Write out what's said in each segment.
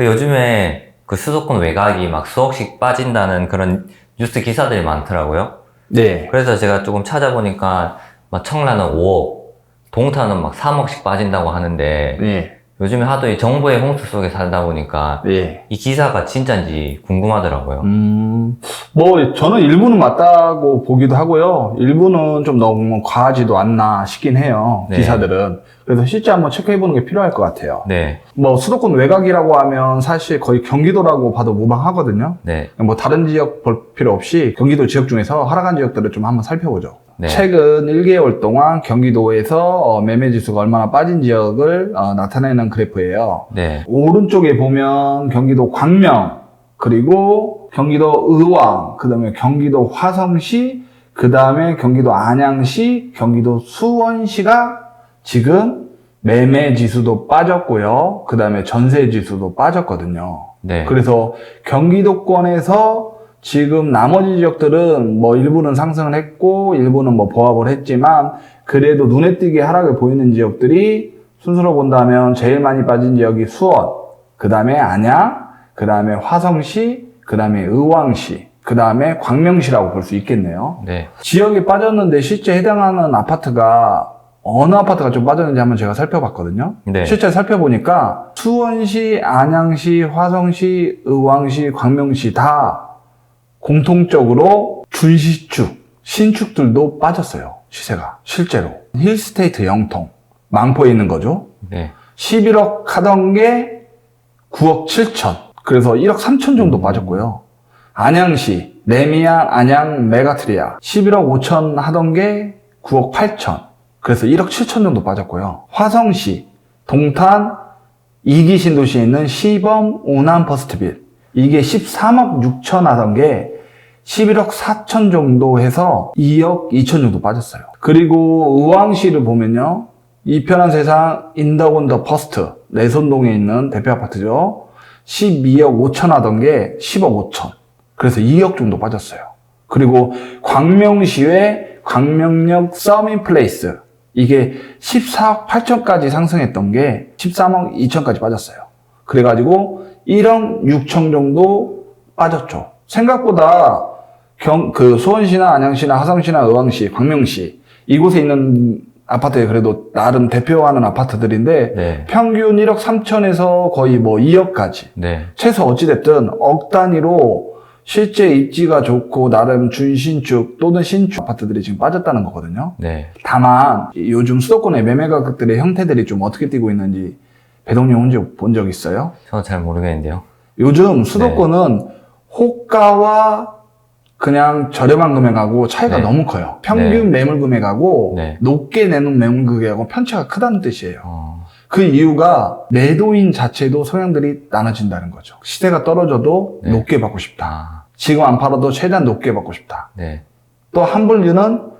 그 요즘에 그 수도권 외곽이 막 수억씩 빠진다는 그런 뉴스 기사들이 많더라고요. 네. 그래서 제가 조금 찾아보니까 막 청라는 5억, 동탄은 막 3억씩 빠진다고 하는데 네. 요즘에 하도 이 정보의 홍수 속에 살다 보니까 네. 이 기사가 진짜인지 궁금하더라고요. 음, 뭐, 저는 일부는 맞다고 보기도 하고요. 일부는 좀 너무 과하지도 않나 싶긴 해요. 네. 기사들은. 그래서 실제 한번 체크해보는 게 필요할 것 같아요. 네, 뭐, 수도권 외곽이라고 하면 사실 거의 경기도라고 봐도 무방하거든요. 네, 뭐, 다른 지역 볼 필요 없이 경기도 지역 중에서 하락한 지역들을 좀 한번 살펴보죠. 네. 최근 1개월 동안 경기도에서 어, 매매 지수가 얼마나 빠진 지역을 어, 나타내는 그래프예요. 네, 오른쪽에 보면 경기도 광명, 그리고 경기도 의왕, 그 다음에 경기도 화성시, 그 다음에 경기도 안양시, 경기도 수원시가 지금 매매 지수도 빠졌고요. 그 다음에 전세 지수도 빠졌거든요. 네. 그래서 경기도권에서 지금 나머지 지역들은 뭐 일부는 상승을 했고 일부는 뭐 보합을 했지만 그래도 눈에 띄게 하락을 보이는 지역들이 순서로 본다면 제일 많이 빠진 지역이 수원, 그 다음에 안양, 그 다음에 화성시, 그 다음에 의왕시, 그 다음에 광명시라고 볼 수 있겠네요. 네. 지역이 빠졌는데 실제 해당하는 아파트가 어느 아파트가 좀 빠졌는지 한번 제가 살펴봤거든요. 네. 실제 살펴보니까 수원시, 안양시, 화성시, 의왕시, 광명시 다 공통적으로 준시축, 신축들도 빠졌어요. 시세가 실제로 힐스테이트 영통 망포에 있는 거죠. 네. 11억 하던 게 9억 7천. 그래서 1억 3천 정도 빠졌고요. 안양시, 레미안, 안양, 메가트리아. 11억 5천 하던 게 9억 8천. 그래서 1억 7천 정도 빠졌고요. 화성시, 동탄, 이기 신도시에 있는 시범 오남 퍼스트빌. 이게 13억 6천 하던 게 11억 4천 정도 해서 2억 2천 정도 빠졌어요. 그리고 의왕시를 보면요. 이 편한 세상 인더곤 더 퍼스트 내선동에 있는 대표 아파트죠. 12억 5천 하던 게 10억 5천. 그래서 2억 정도 빠졌어요. 그리고 광명시의 광명역 서민 플레이스 이게 14억 8천까지 상승했던 게 13억 2천까지 빠졌어요. 그래가지고 1억 6천 정도 빠졌죠. 생각보다 경, 그 수원시나 안양시나 화성시나 의왕시, 광명시 이곳에 있는 아파트에 그래도 나름 대표하는 아파트들인데 네. 평균 1억 3천에서 거의 뭐 2억까지 네. 최소 어찌됐든 억 단위로 실제 입지가 좋고 나름 준신축 또는 신축 아파트들이 지금 빠졌다는 거거든요. 네. 다만 요즘 수도권의 매매 가격들의 형태들이 좀 어떻게 뛰고 있는지 배동님 혼자 본적 있어요? 저는 잘 모르겠는데요. 요즘 수도권은 호가와 그냥 저렴한 금액하고 차이가 네. 너무 커요. 평균 네. 매물 금액하고 네. 높게 내는 매물 금액하고 편차가 크다는 뜻이에요. 어, 그 이유가 매도인 자체도 성향들이 나눠진다는 거죠. 시세가 떨어져도 네. 높게 받고 싶다. 아, 지금 안 팔아도 최대한 높게 받고 싶다. 네. 또 한 분류는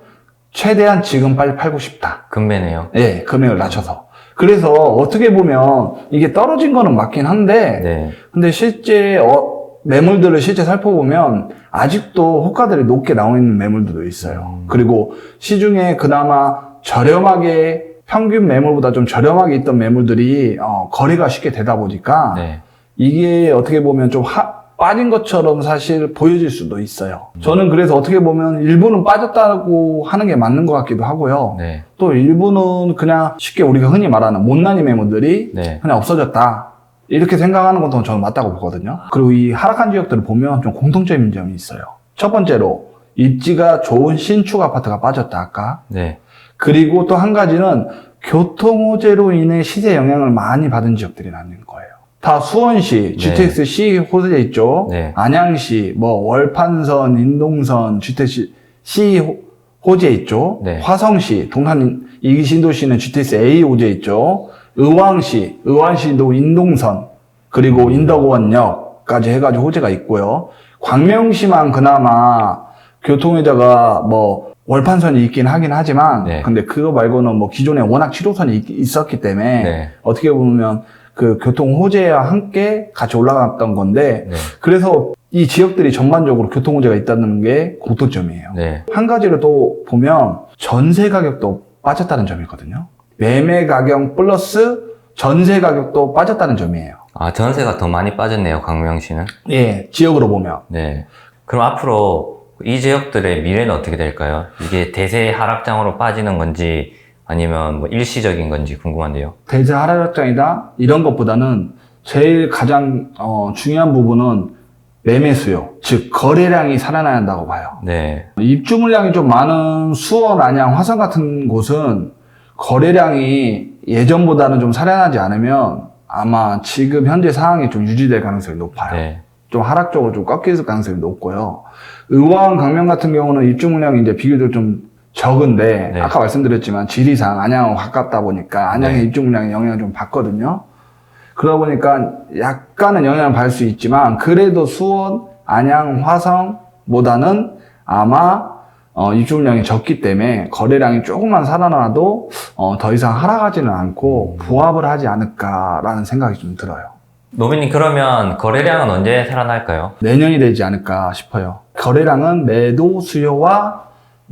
최대한 지금 빨리 팔고 싶다. 금매네요. 예, 금액을 낮춰서. 그래서 어떻게 보면 이게 떨어진 거는 맞긴 한데, 네. 근데 실제 어, 매물들을 실제 살펴보면 아직도 호가들이 높게 나와 있는 매물들도 있어요. 음. 그리고 시중에 그나마 저렴하게 평균 매물보다 좀 저렴하게 있던 매물들이 어, 거래가 쉽게 되다 보니까 네. 이게 어떻게 보면 좀 하- 빠진 것처럼 사실 보여질 수도 있어요. 음. 저는 그래서 어떻게 보면 일부는 빠졌다고 하는 게 맞는 것 같기도 하고요. 네. 또 일부는 그냥 쉽게 우리가 흔히 말하는 못난이 매물들이 네. 그냥 없어졌다. 이렇게 생각하는 것도 저는 맞다고 보거든요. 그리고 이 하락한 지역들을 보면 좀 공통점인 점이 있어요. 첫 번째로 입지가 좋은 신축 아파트가 빠졌다 아까. 네. 그리고 또 한 가지는 교통 호재로 인해 시세 영향을 많이 받은 지역들이 나는 거예요. 다 수원시, 네. GTX-C 호재 있죠. 네. 안양시, 뭐 월판선, 인동선, GTX-C 호- 호재 있죠. 네. 화성시, 동탄 이기신도시는 GTX-A 호재 있죠. 의왕시, 의왕시도 인동선, 그리고 인덕원역까지 해가지고 호재가 있고요. 광명시만 그나마 교통회자가 뭐 월판선이 있긴 하긴 하지만 네. 근데 그거 말고는 뭐 기존에 워낙 7호선이 있, 있었기 때문에 네. 어떻게 보면 그 교통 호재와 함께 같이 올라갔던 건데 네. 그래서 이 지역들이 전반적으로 교통 호재가 있다는 게 공통점이에요. 네. 한 가지를 또 보면 전세 가격도 빠졌다는 점이거든요. 매매 가격 플러스 전세 가격도 빠졌다는 점이에요. 아, 전세가 더 많이 빠졌네요, 광명시는. 예, 지역으로 보면. 네. 그럼 앞으로 이 지역들의 미래는 어떻게 될까요? 이게 대세 하락장으로 빠지는 건지 아니면 뭐 일시적인 건지 궁금한데요. 대세 하락장이다 이런 것보다는 제일 가장 어, 중요한 부분은 매매 수요, 즉 거래량이 살아나야 한다고 봐요. 네. 입주 물량이 좀 많은 수원, 안양, 화성 같은 곳은 거래량이 예전보다는 좀 살아나지 않으면 아마 지금 현재 상황이 좀 유지될 가능성이 높아요. 네. 좀 하락적으로 좀 꺾여 있을 가능성이 높고요. 의왕, 강명 같은 경우는 입주 물량이 이제 비교적 좀 적은데 네. 아까 말씀드렸지만 지리상 안양은 가깝다 보니까 안양의 네. 입주 물량에 영향을 좀 받거든요. 그러다 보니까 약간은 영향을 받을 수 있지만 그래도 수원, 안양, 화성보다는 아마 어, 입주 물량이 적기 때문에 거래량이 조금만 살아나도 어, 더 이상 하락하지는 않고 부합을 하지 않을까라는 생각이 좀 들어요. 노비님 그러면 거래량은 언제 살아날까요? 내년이 되지 않을까 싶어요. 거래량은 매도 수요와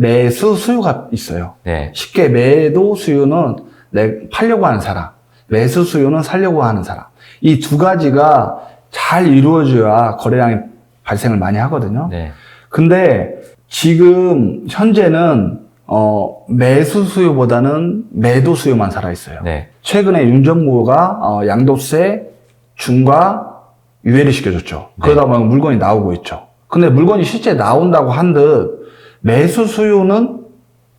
매수 수요가 있어요. 네. 쉽게 매도 수요는 내 팔려고 하는 사람, 매수 수요는 살려고 하는 사람. 이 두 가지가 잘 이루어져야 거래량이 발생을 많이 하거든요. 네. 근데 지금 현재는 어, 매수 수요보다는 매도 수요만 살아 있어요. 네. 최근에 윤 정부가 어, 양도세 중과 유예를 시켜줬죠. 네. 그러다 보면 물건이 나오고 있죠. 근데 물건이 실제 나온다고 한듯 매수 수요는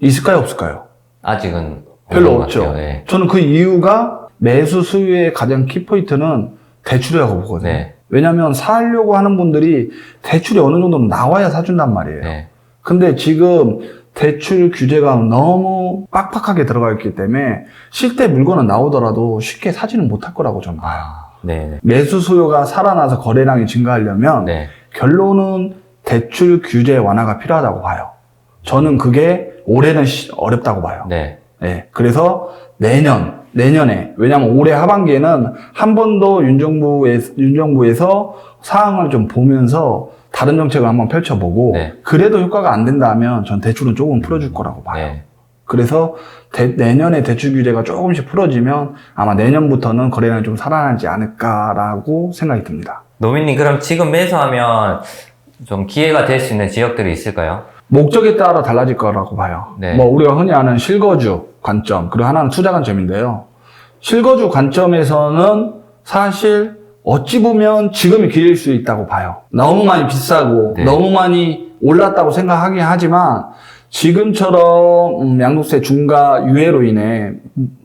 있을까요, 없을까요? 아직은 별로 없는 것 없죠. 같아요. 네. 저는 그 이유가 매수 수요의 가장 키포인트는 대출이라고 보거든요. 네. 왜냐하면 사려고 하는 분들이 대출이 어느 정도 나와야 사준단 말이에요. 네. 근데 지금 대출 규제가 너무 빡빡하게 들어가 있기 때문에 실제 물건은 나오더라도 쉽게 사지는 못할 거라고 저는 봐요. 아, 네. 매수 수요가 살아나서 거래량이 증가하려면 네. 결론은 대출 규제 완화가 필요하다고 봐요. 저는 그게 올해는 시- 어렵다고 봐요. 네. 네, 그래서 내년, 내년에, 왜냐면 올해 하반기에는 한번더 윤정부에, 윤정부에서 사항을 좀 보면서 다른 정책을 한번 펼쳐보고, 네. 그래도 효과가 안 된다면 전 대출은 조금 풀어줄 거라고 봐요. 네. 그래서 대- 내년에 대출 규제가 조금씩 풀어지면 아마 내년부터는 거래량이 좀 살아나지 않을까라고 생각이 듭니다. 노비님 그럼 지금 매수하면 좀 기회가 될 수 있는 지역들이 있을까요? 목적에 따라 달라질 거라고 봐요. 네. 뭐 우리가 흔히 아는 실거주 관점 그리고 하나는 투자 관점인데요. 실거주 관점에서는 사실 어찌 보면 지금이 기회일 수 있다고 봐요. 너무 많이 비싸고 네. 너무 많이 올랐다고 생각하긴 하지만 지금처럼 음, 양도세 중과 유예로 인해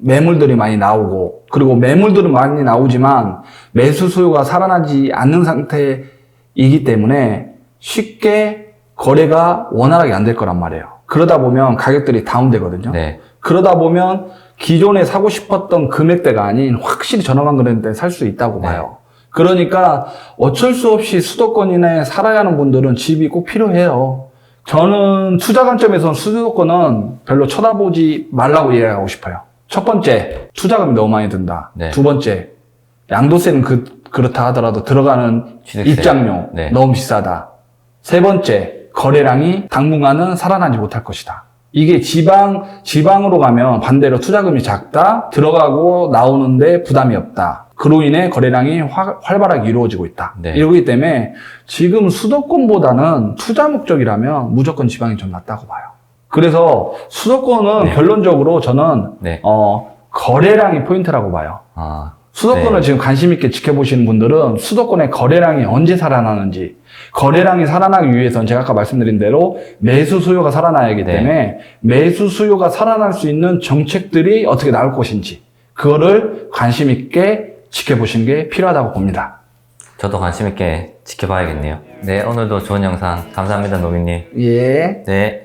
매물들이 많이 나오고 그리고 매물들은 많이 나오지만 매수 수요가 살아나지 않는 상태이기 때문에 쉽게 거래가 원활하게 안 될 거란 말이에요. 그러다 보면 가격들이 다운되거든요. 네. 그러다 보면 기존에 사고 싶었던 금액대가 아닌 확실히 저렴한 금액대에 살 수 있다고 네. 봐요. 그러니까 어쩔 수 없이 수도권 이내에 살아야 하는 분들은 집이 꼭 필요해요. 저는 투자 관점에서는 수도권은 별로 쳐다보지 말라고 이야기하고 싶어요. 첫 번째, 투자금이 너무 많이 든다. 네. 두 번째, 양도세는 그, 그렇다 하더라도 들어가는 취득세. 입장료 네. 너무 비싸다. 세 번째, 거래량이 당분간은 살아나지 못할 것이다. 이게 지방, 지방으로 가면 반대로 투자금이 작다, 들어가고 나오는데 부담이 없다. 그로 인해 거래량이 화- 활발하게 이루어지고 있다. 네. 이러기 때문에 지금 수도권보다는 투자 목적이라면 무조건 지방이 좀 낫다고 봐요. 그래서 수도권은 네. 결론적으로 저는 네. 어, 거래량이 포인트라고 봐요. 아, 수도권을 네. 지금 관심 있게 지켜보시는 분들은 수도권의 거래량이 언제 살아나는지 거래량이 살아나기 위해서는 제가 아까 말씀드린 대로 매수 수요가 살아나야 하기 네. 때문에 매수 수요가 살아날 수 있는 정책들이 어떻게 나올 것인지 그거를 관심 있게 지켜보시는 게 필요하다고 봅니다. 저도 관심 있게 지켜봐야겠네요. 네, 오늘도 좋은 영상 감사합니다, 노비님. 예. 네.